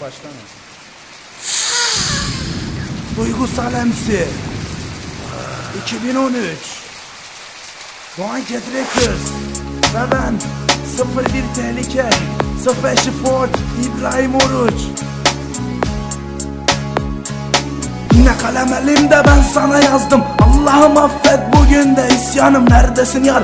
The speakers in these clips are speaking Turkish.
başlama. Duygusal MC 2013 Doğan Records. Ve ben 01 Tehlike. 05 Ford İbrahim Oruç. Yine kalem elimde ben sana yazdım. Allah'ım affet bugün de isyanım. Neredesin yar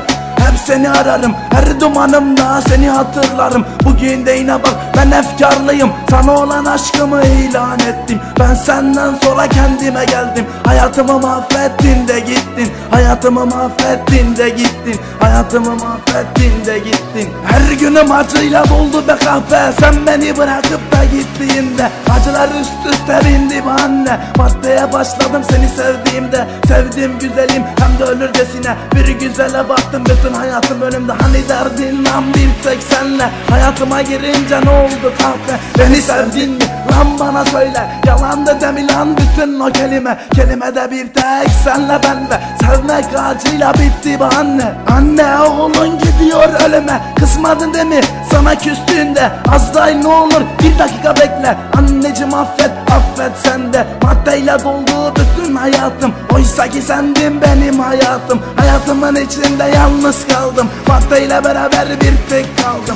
hep seni ararım Her dumanımda seni hatırlarım. Bugün de yine bak ben efkarlıyım. Sana olan aşkımı ilan ettim. Ben senden sonra kendime geldim. Hayatımı mahvettin de gittin. Hayatımı mahvettin de gittin. Hayatımı mahvettin de gittin. Her günüm acıyla doldu be kahve Sen beni bırakıp da gittiğinde Acılar üst üste bindi be anne. Maddeye başladım seni sevdiğimde. Sevdim güzelim hem de ölürcesine Bir güzele baktım bütün hayatım önümde Hani derdin? Lan bir tek senle? Hayatıma girince ne oldu kahve Beni sevdin mi lan bana söyle Yalan da mi lan bütün o kelime. Kelimede bir tek senle ben ve Sevmek acıyla bitti be anne. Anne oğlun gidiyor ölüme. Kısmadın değil mi? Sana küstüğünde Az daha ne olur bir dakika bekle. Anneciğim affet affet sen de. Maddeyle doldu bütün hayatım. Oysa ki sendin benim hayatım. Hayatımın içinde yalnız kaldım. Maddeyle beraber bir tek kaldım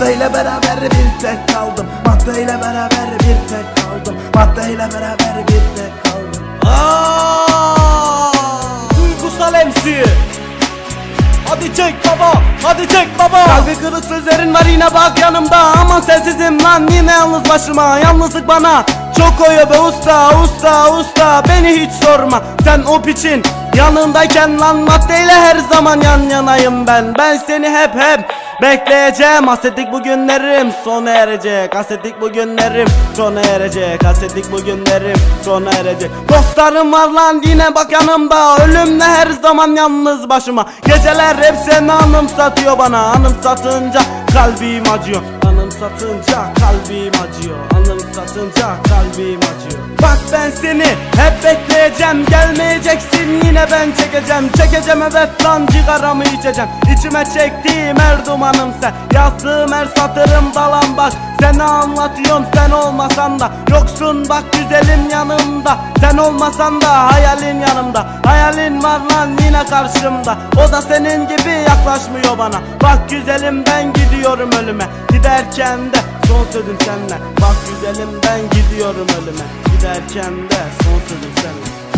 Maddeyle beraber bir tek kaldım. Maddeyle beraber bir tek kaldım. Maddeyle beraber bir tek kaldım. Aa, duygusal MC Hadi çek baba, hadi çek baba. Kalbi kırık sözlerin var yine bak yanımda. Aman sensizim lan yine yalnız başıma. Yalnızlık bana. Çok koyuyor be usta usta usta. Beni hiç sorma sen o piçin. Yanındayken lan maddeyle her zaman yan yanayım ben. Ben seni hep hep Bekleyeceğim hasretlik bu günlerim sona erecek. Hasretlik bu günlerim sona erecek. Hasretlik bu günlerim sona erecek. Dostlarım var lan yine bak yanımda. Ölümle her zaman yalnız başıma. Geceler hep seni anımsatıyor bana. Anımsatınca kalbim acıyor. Anımsatınca kalbim acıyor Anımsatınca kalbim acıyor. Bak ben seni hep bekleyeceğim. Gelmeyeceksin yine ben çekeceğim. Çekeceğim evet lan cigaramı içeceğim. İçime çektiğim her dumanım sen. Yazdığım her satırım dalan bak Seni anlatıyorum sen olmasan da. Yoksun bak güzelim yanımda. Sen olmasan da hayalin yanımda. Hayalin var lan yine karşımda. O da senin gibi yaklaşmıyor bana. Bak güzelim ben gidiyorum ölüme. Giderken de son sözüm senle Bak güzelim ben gidiyorum ölüme. Giderken de son sözüm senle